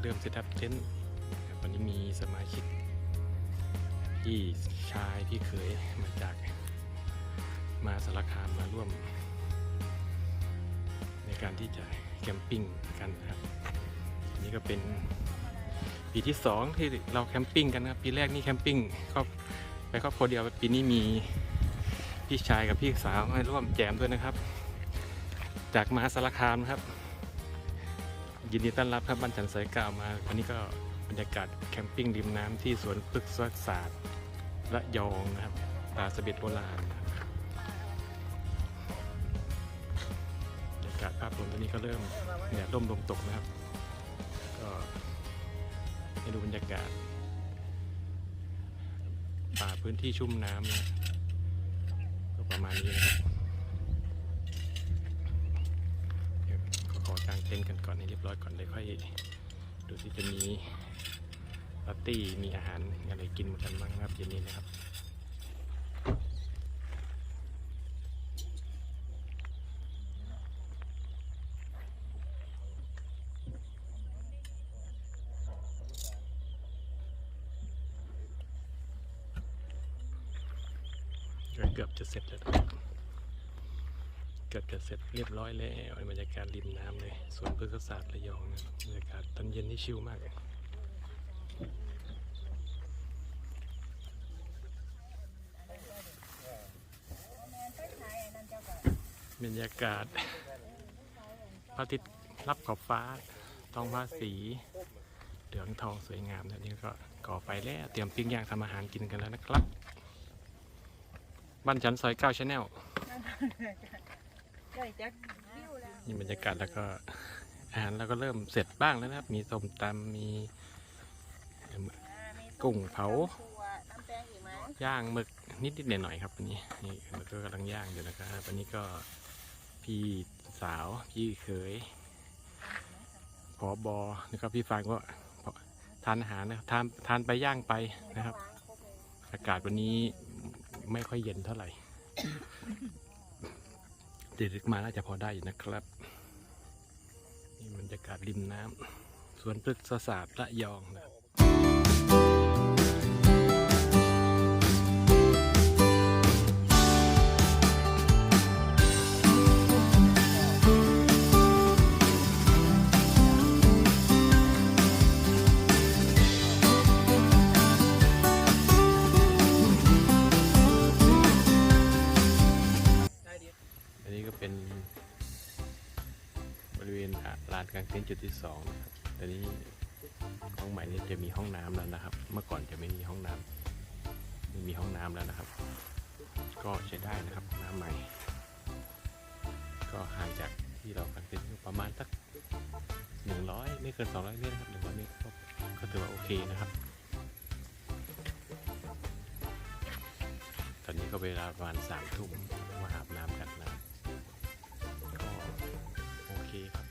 เต็นท์เริ่มเซตอัพเต็นท์นะครับวันนี้มีสมาชิกพี่ชายพี่เขยมาจาก มาสารคามมาร่วม ในการที่จะแคมปิ้งกันครับนนี้ก็เป็นปีที่สองที่เราแคมปิ้งกันครับปีแรกนี่แคมปิ้งครอบไปครอบครัวเดียวปีนี้มีพี่ชายกับพี่สาวมาร่วมแจมด้วยนะครับ จากมหาสารคามครับ ยินดีต้อนรับครับบ้านจันทร์สายกาวมา วันนี้ก็บรรยากาศแคมปิ้งริมน้ำที่สวนพฤกษศาสตร์ระยองนะครับปลาสเบ็ดโบราณบรรยากาศภาพรวมตอนนี้ก็เริ่มแดดร่มลมตกนะครับ ก็ให้ดูบรรยากาศ ป่าพื้นที่ชุ่มน้ำนะก็ประมาณนี้นะครับเดี๋ยวขอขอกาง เต็นกันก่อนให้เรียบร้อยก่อนเลยค่อยดูที่จะมีปาร์ตี้มีอาหารอะไรกินกันบ้างนะครับเย็นนี้นะครับเกือบจะเสร็จแล้ว นะครับเกือบจะเสร็จเรียบร้อยแล้วบรรยากาศริมน้ำเลยสวนพฤกษศาสตร์ระยองนะบรรยากาศตอนเย็นนี่ชิลมากเลยบรรยากาศพระอาทิตย์รับขอบฟ้าท้องฟ้าสีเหลืองทองสวยงามนะนี่ก็ก่อไฟแล้วเตรียมปิ้งย่างทำอาหารกินกันแล้วนะครับ บ้านฉันซอยเก้าชาแนล ได้จักวิวแล้วนี่บรรยากาศแล้วก็อาหารเราก็เริ่มเสร็จบ้างแล้วนะครับ มีส้มตำมีอ่ามีกุ้งเผา ถั่วน้ำแตงอีกไหมย่างหมึกนิดๆหน่อยๆครับวันนี้นี่มึกก็กำลังย่างอยู่นะครับวันนี้ก็พี่สาวพี่เขยผอบอนะครับพี่ฟางก็ทานอาหารนะครับทานทานไปย่างไปนะครับ อากาศวันนี้ไม่ค่อยเย็นเท่าไหร่ ดึกมาน่าจะพอได้อยู่นะครับนี่บรรยากาศริมน้ำสวนพฤกษศาสตร์ระยองนะ จุดที่สองตอนนี้ห้องใหม่นี้จะมีห้องน้ำแล้วนะครับ เมื่อก่อนจะไม่มีห้องน้ำไม่มีห้องน้ำแล้วนะครับ ก็ใช้ได้นะครับน้ำใหม่ ก็ห่างจากที่เรากางเต็นประมาณสักหนึ่งร้อยไม่เกินสองร้อยเมตรนะครับหนึ่งร้อยเมตรก็ก็ถือว่าโอเคนะครับ ตอนนี้ก็เวลาประมาณสามทุ่มมาอาบน้ำกันนะก็โอเคครับ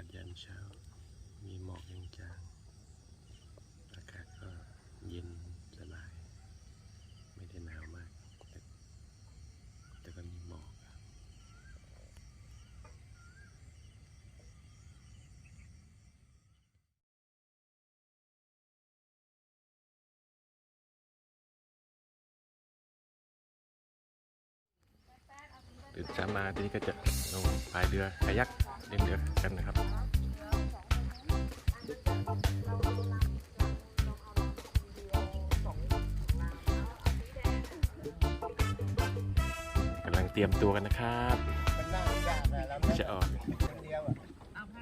าศยามเช้า มีหมอกจางๆอากาศก็เย็นสบาย ไม่ได้หนาวมาก แต่แต่ก็มีหมอก ตื่นเช้ามาทีนี้ก็จะลงพายเรือคายักเล่นเรือกันนะครับกำลังเตรียมตัวกันนะครับจะออก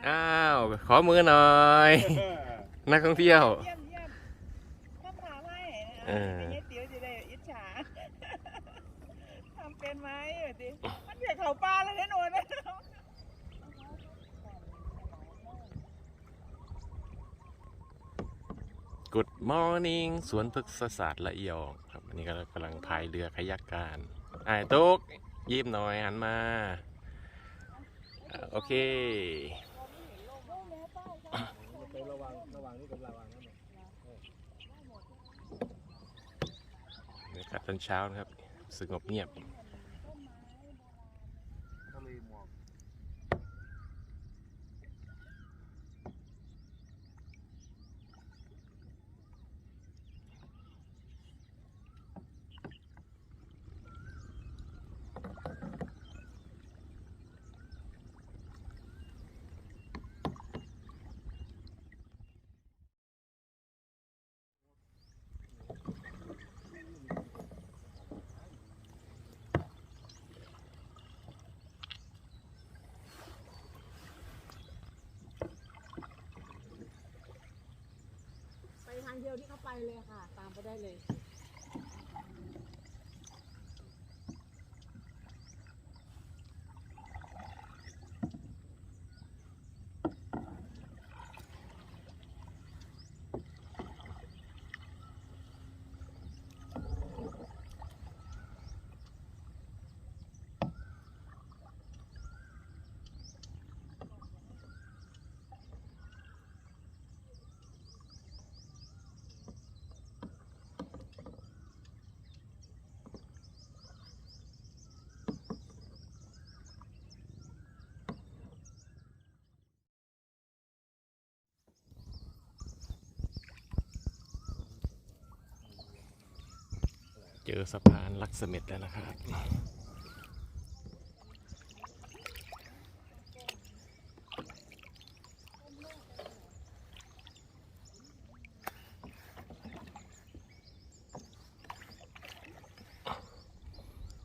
อ้าว ขอมือหน่อย นักท่องเที่ยวเออเตี๋ยวจะได้อิจฉาทำเป็นไหมเดิ เขาปลาเลยนะหนูนะ Good morning สวนพฤกษศาสตร์ละเอียดครับอันนี้ก็กำลังพายเรือขยักการไอ้ตุ๊กยิ้มหน่อยหันมาโอเคไประวังระวังนี่เป็นระวังนั่นเองบรรยากาศตอนเช้านะครับสงบเงียบ ทะเลหมอก ไปทาง เดียวที่เขาไปเลยค่ะ ตามไปได้เลย เจอสะพานลักษเม็ดแล้วนะครับ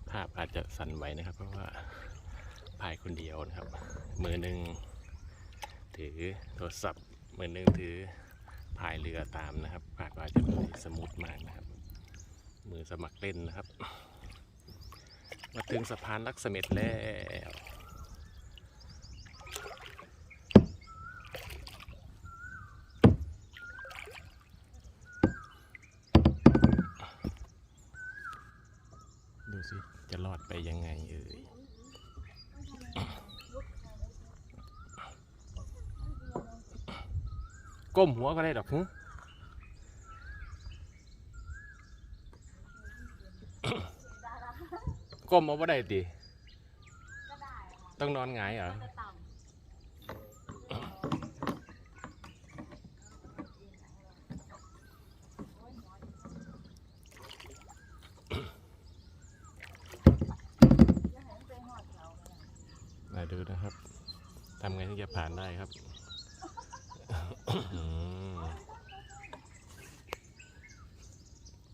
ภาพอาจจะสั่นไหวนะครับ เพราะว่าพายคนเดียวนะครับ มือหนึ่งถือโทรศัพท์ มือหนึ่งถือพายเรือตามนะครับคาดว่าจจะไม่สมูทมากนะครับ สมัครเล่นนะครับ มาถึงสะพานลักษเม็ดแล้วดูสิจะรอดไปยังไงเอ่ยก้มหัวก็ได้ดอกฮึ ก้มเอาไ่ได้ติต้องนอนหงายเหรอมาดูนะครับทำไงถึงจะผ่านได้ครับอืม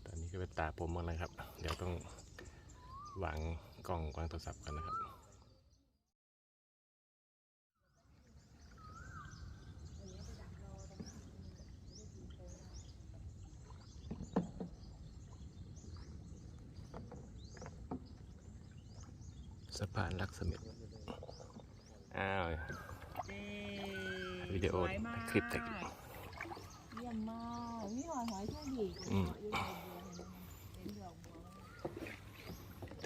ตอนนี้ก็เป็นตาผมหมดเลยครับ เดี๋ยวต้อง วางกล้องวางโทรศัพท์กันนะครับ สะพานลักษมิตอ้าววิดีโอสวยมากคลิปแต่เยี่ยมมากนี่หอยหอยช่วยดีอืม เห็นดอกบัว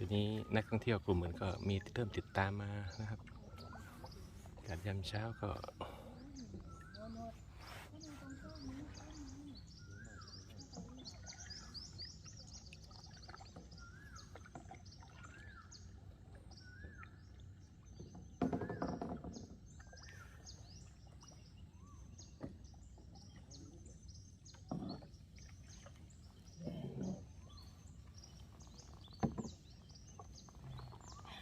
ทีนี้นักท่องเที่ยวกลุ่มอื่นก็มีเริ่มติดตามมานะครับการยามเช้าก็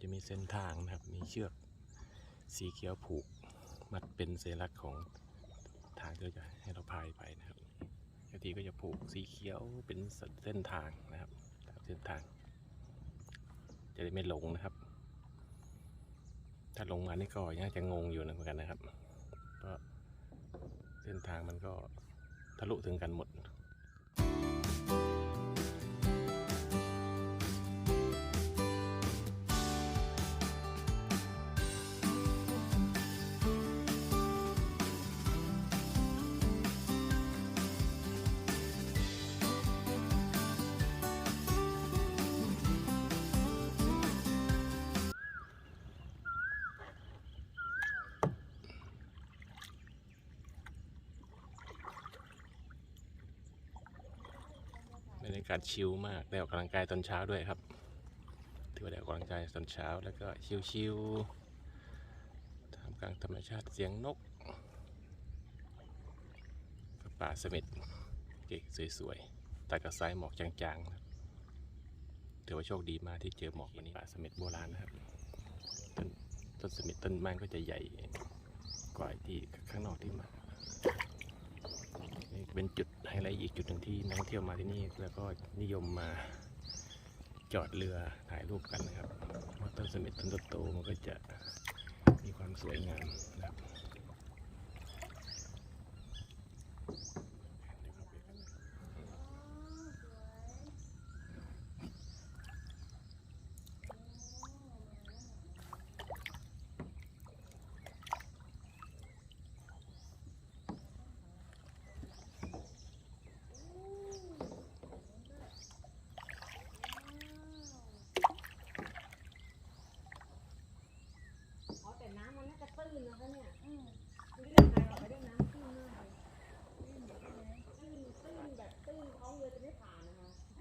จะมีเส้นทางนะครับ มีเชือกสีเขียวผูก มัดเป็นสัญลักของทางที่จะให้เราพายไปนะครับบางทีก็จะผูกสีเขียวเป็นเส้นทางนะครับตามเส้นทาง จะได้ไม่หลงนะครับ ถ้าลงมานี่ก็ยังจะงงอยู่นะเหมือนกันนะครับ เพราะเส้นทางมันก็ทะลุถึงกันหมด รยากาศชิลมากได้ออกกำลังกายตอนเช้าด้วยครับถือว่าได้ออกกำลังกายตอนเช้าแล้วก็ชิลๆท่ามกลางธรรมชาติเสียงนกกับป่าเสม็ดเก๋สวยๆตัดกับสายหมอกจางๆครับถือว่าโชคดีมากที่เจอหมอกวันนี้ป่าเสม็ดโบราณนะครับต้นต้นเสม็ดต้นไม้ก็จะใหญ่กว่าที่ข้างนอกที่มา เป็นจุดไฮไลท์อีกจุดหนึ่งที่นักท่องเที่ยวมาที่นี่ แล้วก็นิยมมาจอดเรือถ่ายรูปกันนะครับเพราะต้นสมิตต้นโตๆมันก็จะมีความสวยงามนะครับ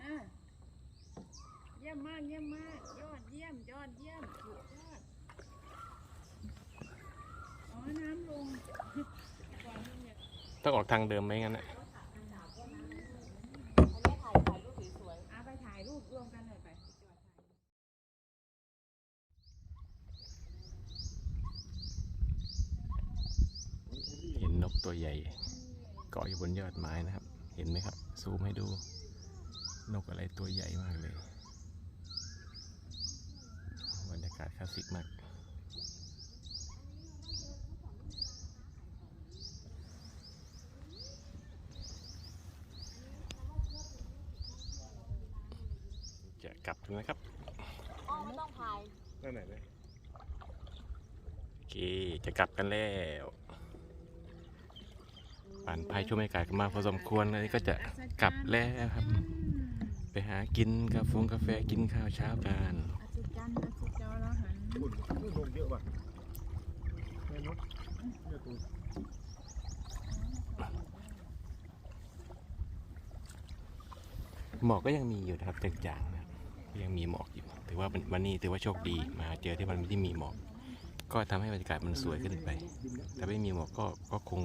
อะเยี่ยมมากเยี่ยมมาก ยอดเยี่ยมยอดเยี่ยมสุดยอดอ๋อน้ำลงก่อนเนี่ยต้องออกทางเดิมไหมงั้นนะ เอาไปถ่ายรูปรวมกันหน่อยไปจอดถ่าย เห็นนกตัวใหญ่ เกาะอยู่บนยอดไม้นะครับ เห็นไหมครับ ซูมให้ดู นกอะไรตัวใหญ่มากเลย บรรยากาศคลาสสิกมาก จะกลับแล้วนะครับอ๋อไม่ต้องพายนั่นไหนเลยโอเค จะกลับกันแล้ว ปั่นพายช่วงบรรยากาศกันมาพอสมควรอันนี้ก็จะกลับแล้วครับ ไปหากินกาแฟกาแฟกินข้าวเช้ากันหมอกก็ยังมีอยู่นะครับจางๆนะยังมีหมอกอยู่ ถือว่าวันนี้ถือว่าโชคดีมาเจอที่มันที่ได้มีหมอก ก็ทำให้บรรยากาศมันสวยขึ้นไป แต่ไม่มีหมอกก็ก็คง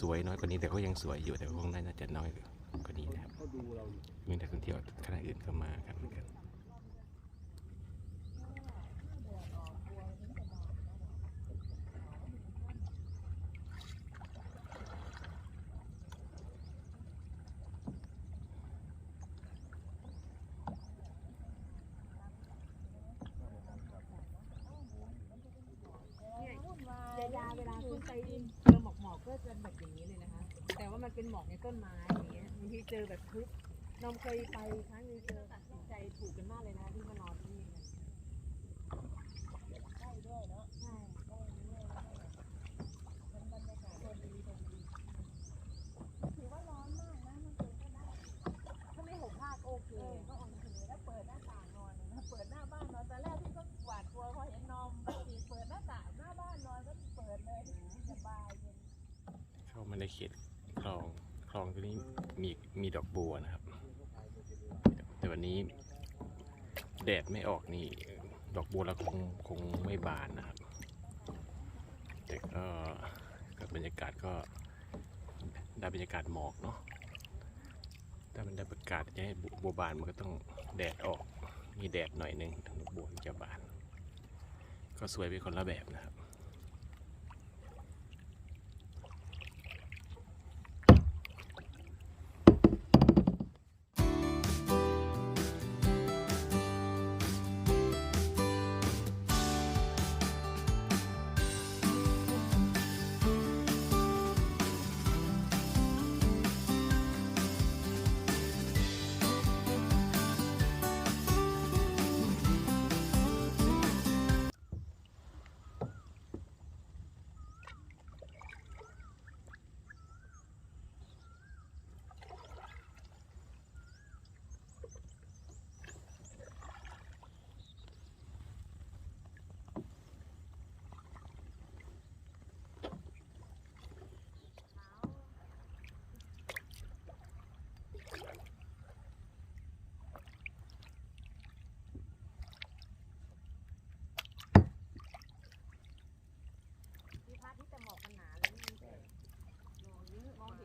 สวยน้อยกว่านี้แต่ก็ยังสวยอยู่แต่คงน่าจะน้อยกว่านี้นะครับเขาดูเราอยู่มีนักท่องเที่ยวคณะอื่นเข้ามากันเหมือนกัน ยายาเวลาขึ้นไปเจอ หมอกหมอกก็จะแบบอย่างนี้เลยนะคะ แต่ว่ามันเป็นหมอกในต้นไม้อย่างเงี้ยบางทีเจอแบบทึบน้องเคยไปครั้งนึงเจอตัดสินใจถูกกันมากเลยนะที่มานอนที่นี่กันใช่ด้วยเนาะใช่ถือว่าร้อนมากนะมันเปิดก็ได้ถ้าไม่ห่มผ้าก็โอเคก็โอเคแล้วเปิดหน้าต่างนอนนะเปิดหน้าบ้านนอนตอนแรกที่ก็หวาดกลัวพอเห็นนอนปกติเปิดหน้าต่างหน้าบ้านนอนก็เปิดเลยสบายเย็น เข้า มาในเขตคลองคลองตัวนี้มีมีดอกบัวนะครับ แต่วันนี้แดดไม่ออกนี่ดอกบัวเราคงคงไม่บานนะครับ แต่ก็ก็บรรยากาศก็ได้บรรยากาศหมอกเนาะถ้ามันได้บรรยากาศจะให้บัวบานมันก็ต้องแดดออกมีแดดหน่อยหนึ่งดอกบัวจะบาน ก็สวยไปคนละแบบนะครับ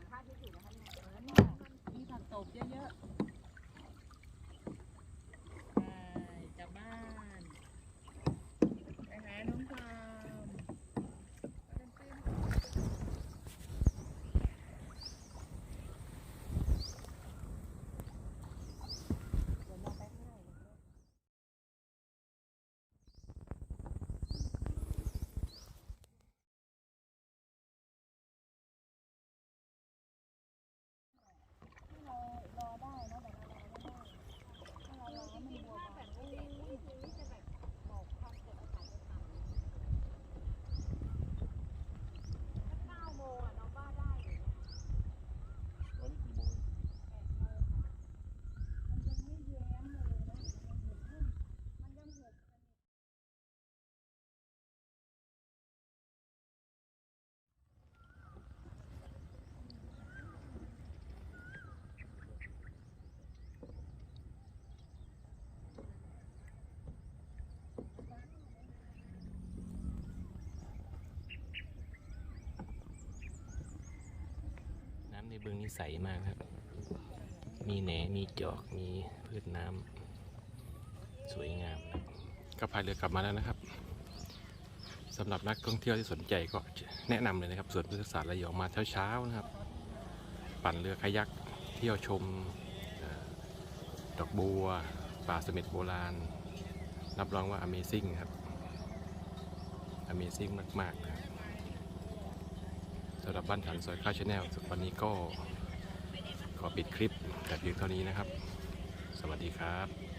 ยอะมองเห็นพระอาที่อยู่นะคะเนี่ยเออเนี่ยมีผักตบเยอะๆไปกลับบ้านไปหาน้องพามเดี๋ยวมองไปข้างหน้าเลย เรารอได้นะแต่เรารอไม่ได้ถ้าเรารอให้มันบัวบานโอ้ยอย่างนี้จะแบบบอกความกดอากาศจะต่ำถ้าเก้าโมงอะน้องบ้าได้อยู่นะ ตอนนี้กี่โมง แปดโมงค่ะมันยังไม่แย้มเลยนะมันยังหกขึ้นมันยังหกสนิท น้ำในบึงนี่ใสมากครับ มีแหนมีจอก มีพืชน้ำสวยงามนะก็พายเรือกลับมาแล้วนะครับสำหรับนักท่องเที่ยวที่สนใจก็แนะนำเลยนะครับสวนพฤกษศาสตร์ระยองมาเช้าๆนะครับ ปั่นเรือคายักเที่ยวชมดอกบัว ป่าสม็ดโบราณ รับรองว่า Amazing ครับ Amazing มากๆ สำหรับบ้านฉันซอยข้าวชาแนลวันนี้ก็ขอปิดคลิปแต่เพียงเท่านี้นะครับ สวัสดีครับ